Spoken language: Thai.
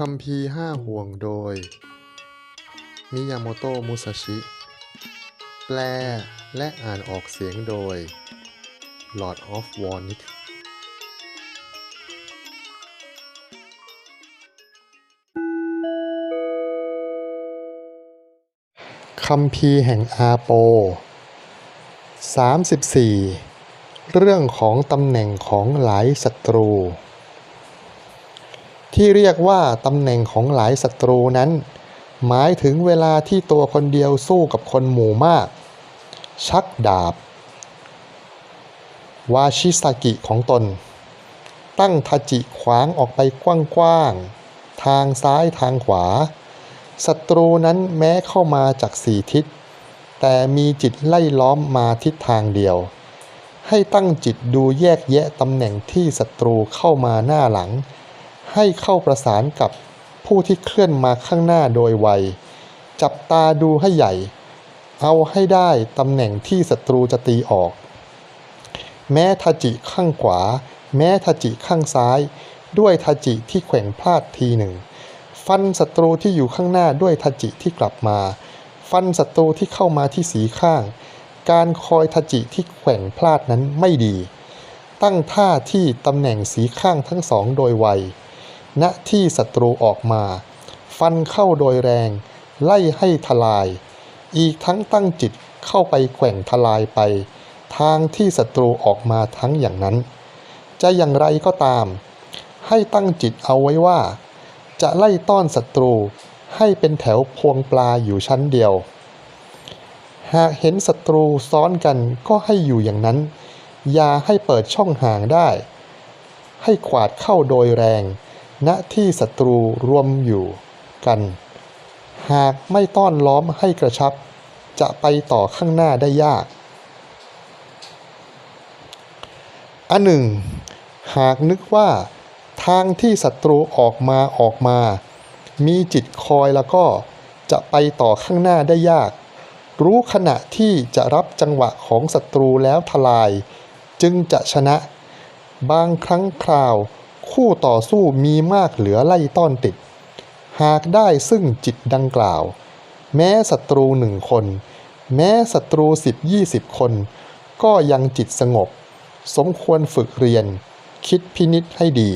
คัมภีห้าห่วงโดย มิยาโมโตะมุซาชิ แปลและอ่านออกเสียงโดย Lord of w a r n i c คัมภีแห่งอาโป 34 เรื่องของตำแหน่งของหลายศัตรู ที่เรียกว่าตำแหน่งของหลายศัตรูนั้น หมายถึงเวลาที่ตัวคนเดียวสู้กับคนหมู่มาก ชักดาบ วาชิสากิของตน ตั้งทาจิขวางออกไปกว้างๆ ทางซ้ายทางขวา ศัตรูนั้นแม้เข้ามาจากสี่ทิศ แต่มีจิตไล่ล้อมมาทิศทางเดียวให้ตั้งจิตดูแยกแยะตำแหน่งที่ศัตรูเข้ามาหน้าหลัง ให้เข้าประสานกับผู้ที่เคลื่อนมาข้างหน้าโดยไว จับตาดูให้ใหญ่ เอาให้ได้ตำแหน่งที่ศัตรูจะตีออก แม้ทาจิข้างขวา แม้ทาจิข้างซ้าย ด้วยทาจิที่แขว่งพลาดทีหนึ่ง ฟันศัตรูที่อยู่ข้างหน้าด้วยทาจิที่กลับมา ฟันศัตรูที่เข้ามาที่สีข้าง การคอยทาจิที่แขว่งพลาดนั้นไม่ดี ตั้งท่าที่ตำแหน่งสีข้างทั้งสองโดยไว ณที่ศัตรูออกมา ฟันเข้าโดยแรง ไล่ให้ทลาย อีกทั้งตั้งจิตเข้าไปแขว่งทลายไป ทางที่ศัตรูออกมาทั้งอย่างนั้น จะอย่างไรก็ตาม ให้ตั้งจิตเอาไว้ว่า จะไล่ต้อนศัตรูให้เป็นแถวพวงปลาอยู่ชั้นเดียว หากเห็นศัตรูซ้อนกันก็ให้อยู่อย่างนั้น อย่าให้เปิดช่องห่างได้ ให้ขวาดเข้าโดยแรง ณที่ศัตรูรวมอยู่กัน หากไม่ต้อนล้อมให้กระชับ จะไปต่อข้างหน้าได้ยาก อันหนึ่ง หากนึกว่าทางที่ศัตรูออกมาออกมา มีจิตคอยแล้วก็จะไปต่อข้างหน้าได้ยาก รู้ขณะที่จะรับจังหวะของศัตรูแล้วทลาย จึงจะชนะ บางครั้งคราว คู่ต่อสู้มีมากเหลือไล่ต้อนติด หากได้ซึ่งจิตดังกล่าว แม้ศัตรูหนึ่งคน แม้ศัตรูสิบยี่สิบคน ก็ยังจิตสงบ สมควรฝึกเรียน คิดพินิษให้ดี